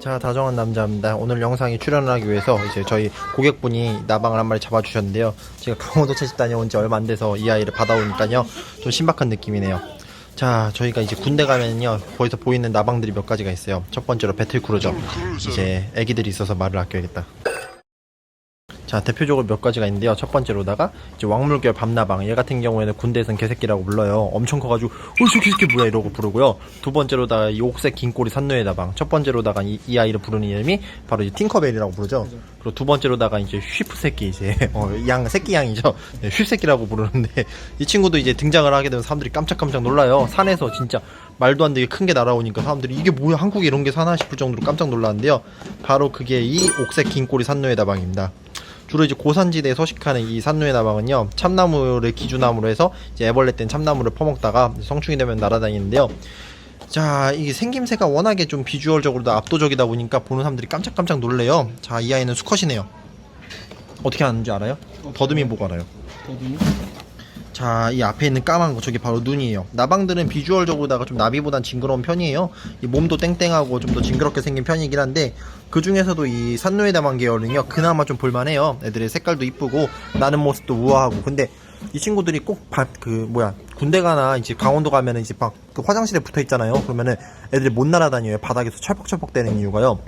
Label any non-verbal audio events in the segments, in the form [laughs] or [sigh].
자, 다정한 남자입니다. 오늘 영상에 출연을 하기 위해서 이제 저희 고객분이 나방을 한 마리 잡아주셨는데요. 제가 강원도 채집 다녀온 지 얼마 안 돼서 이 아이를 받아오니까요. 좀 신박한 느낌이네요. 자, 저희가 이제 군대 가면요. 거기서 보이는 나방들이 몇 가지가 있어요. 첫 번째로 배틀크루저. 이제 애기들이 있어서 말을 아껴야겠다. 자 대표적으로 몇 가지가 있는데요. 첫 번째로다가 이제 왕물결 밤나방. 얘 같은 경우에는 군대에선 개새끼라고 불러요. 엄청 커가지고 어저 개새끼 뭐야? 이러고 부르고요. 두 번째로다가 이 옥색 긴꼬리 산노의 나방. 첫 번째로다가 이, 이 아이를 부르는 이름이 바로 이제 팅커벨이라고 부르죠. 그리고 두 번째로다가 이제 휘프 새끼 이제 [laughs] 어, 양 새끼 양이죠. 네, 휘프 새끼라고 부르는데 [laughs] 이 친구도 이제 등장을 하게 되면 사람들이 깜짝깜짝 놀라요. 산에서 진짜 말도 안 되게 큰 게 날아오니까 사람들이 이게 뭐야? 한국에 이런 게 사나? 싶을 정도로 깜짝 놀랐는데요. 바로 그게 이 옥색 긴꼬리 산노의 나방입니다 주로 이제 고산지대에 서식하는 이 산노의 나방은요 참나무를 기준나무로 해서 이제 애벌레 땐 참나무를 퍼먹다가 성충이 되면 날아다니는데요 자 이게 생김새가 워낙에 좀 비주얼적으로도 압도적이다 보니까 보는 사람들이 깜짝깜짝 놀래요 자 이 아이는 수컷이네요 어떻게 아는지 알아요? 더듬이 보고 알아요 더듬이? 자, 이 앞에 있는 까만 거 저게 바로 눈이에요. 나방들은 비주얼적으로다가 좀 나비보단 징그러운 편이에요. 이 몸도 땡땡하고 좀 더 징그럽게 생긴 편이긴 한데 그 중에서도 이 산노에 다만 계열은요 그나마 좀 볼만해요. 애들의 색깔도 이쁘고 나는 모습도 우아하고 근데 이 친구들이 꼭그 뭐야 군대 가나 이제 강원도 가면은 이제 막 그 화장실에 붙어 있잖아요. 그러면은 애들이 못 날아다녀요. 바닥에서 철퍽철퍽 되는 이유가요.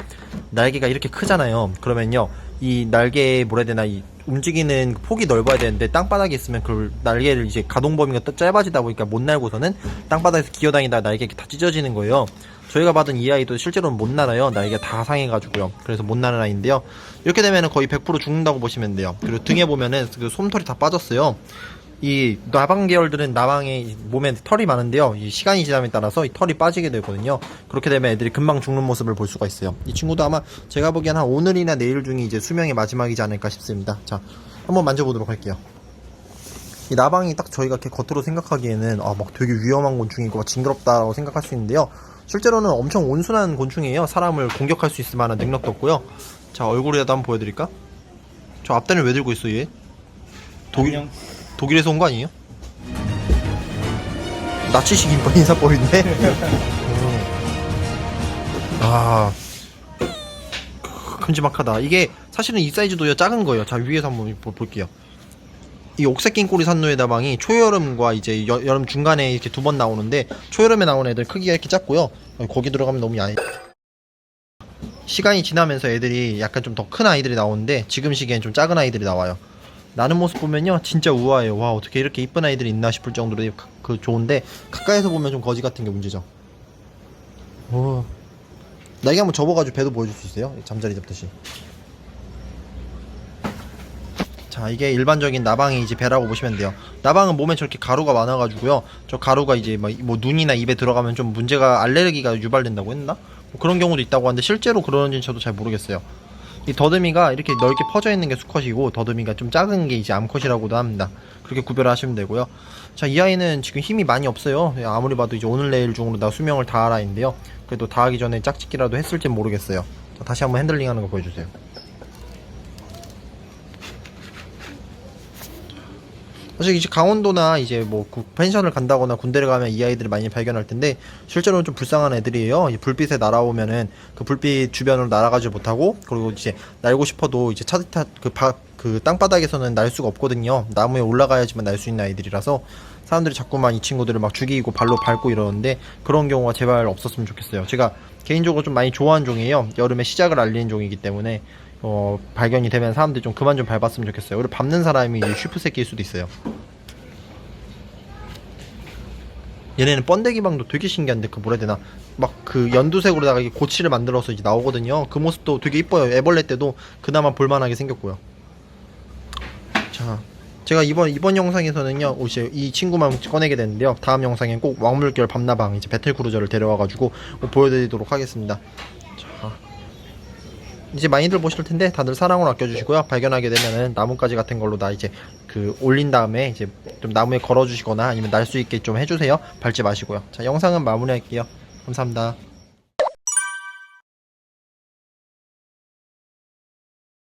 날개가 이렇게 크잖아요. 그러면요 이 날개에 뭐라 해야 되나 이 움직이는 폭이 넓어야 되는데 땅바닥에 있으면 그 날개를 이제 가동 범위가 또 짧아지다 보니까 못 날고서는 땅바닥에서 기어다니다 날개가 다 찢어지는 거예요. 저희가 받은 이 아이도 실제로는 못 날아요. 날개가 다 상해가지고요. 그래서 못 나는 아이인데요. 이렇게 되면은 거의 100% 죽는다고 보시면 돼요. 그리고 등에 보면은 그 솜털이 다 빠졌어요. 이 나방 계열들은 나방의 몸에 털이 많은데요. 이 시간이 지남에 따라서 이 털이 빠지게 되거든요. 그렇게 되면 애들이 금방 죽는 모습을 볼 수가 있어요. 이 친구도 아마 제가 보기엔 한 오늘이나 내일 중이 이제 수명의 마지막이지 않을까 싶습니다. 자, 한번 만져보도록 할게요. 이 나방이 딱 저희가 이렇게 겉으로 생각하기에는 아, 막 되게 위험한 곤충이고 막 징그럽다라고 생각할 수 있는데요. 실제로는 엄청 온순한 곤충이에요. 사람을 공격할 수 있을 만한 능력도 없고요. 자, 얼굴이라도 한번 보여드릴까? 저 앞단을 왜 들고 있어, 얘? 독일, 안녕. 독일에서 온 거 아니에요? 나치식 인권 인사법인데? 음. 아 큼지막하다 이게 사실은 이 사이즈도 작은 거예요 자 위에서 한번 보- 볼게요 이 옥색 낀꼬리 산노의 다방이 초여름과 이제 여, 름 중간에 이렇게 두 번 나오는데 초여름에 나오는 애들 크기가 이렇게 작고요 거기 들어가면 너무 야해 시간이 지나면서 애들이 약간 좀 더 큰 아이들이 나오는데 지금 시기엔 좀 작은 아이들이 나와요 나는 모습 보면요 진짜 우아해요. 와 어떻게 이렇게 이쁜 아이들이 있나 싶을 정도로 가- 그 좋은데 가까이서 보면 좀 거지 같은 게 문제죠. 오. 날개 한번 접어가지고 배도 보여줄 수 있어요? 잠자리 잡듯이. 자 이게 일반적인 나방의 이제 배라고 보시면 돼요. 나방은 몸에 저렇게 가루가 많아가지고요. 저 가루가 이제 뭐, 뭐 눈이나 입에 들어가면 좀 문제가 알레르기가 유발된다고 했나? 뭐 그런 경우도 있다고 하는데 실제로 그러는지는 저도 잘 모르겠어요 이 더듬이가 이렇게 넓게 퍼져 있는 게 수컷이고 더듬이가 좀 작은 게 이제 암컷이라고도 합니다. 그렇게 구별하시면 되고요. 자, 이 아이는 지금 힘이 많이 없어요. 아무리 봐도 이제 오늘 내일 중으로 다 수명을 다할 아이인데요. 그래도 다하기 전에 짝짓기라도 했을지 모르겠어요. 자, 다시 한번 핸들링 하는 거 보여주세요. 사실 이제 강원도나 이제 뭐 구- 펜션을 간다거나 군대를 가면 이 아이들을 많이 발견할 텐데 실제로는 좀 불쌍한 애들이에요. 이 불빛에 날아오면은 그 불빛 주변으로 날아가지 못하고 그리고 이제 날고 싶어도 이제 그, 바, 그 땅바닥에서는 날 수가 없거든요. 나무에 올라가야지만 날 수 있는 아이들이라서 사람들이 자꾸만 이 친구들을 막 죽이고 발로 밟고 이러는데 그런 경우가 제발 없었으면 좋겠어요. 제가 개인적으로 좀 많이 좋아하는 종이에요. 여름에 시작을 알리는 종이기 때문에 어, 발견이 되면 사람들이 좀 그만 좀 밟았으면 좋겠어요. 그리고 밟는 사람이 슈프 새끼일 수도 있어요. 얘네는 번데기 방도 되게 신기한데 그 뭐라 해야 되나 막 그 연두색으로다가 이게 고치를 만들어서 이제 나오거든요. 그 모습도 되게 이뻐요. 애벌레 때도 그나마 볼만하게 생겼고요. 자, 제가 이번 이번 영상에서는요, 이제 이 친구만 꺼내게 되는데요. 다음 영상엔 꼭 왕물결 밤나방 이제 배틀 크루저를 데려와가지고 꼭 보여드리도록 하겠습니다. 자, 이제 많이들 보실 텐데 다들 사랑을 아껴주시고요. 발견하게 되면은 나뭇가지 같은 걸로 다 이제 그 올린 다음에 이제 좀 나무에 걸어주시거나 아니면 날 수 있게 좀 해주세요. 밟지 마시고요. 자, 영상은 마무리할게요. 감사합니다.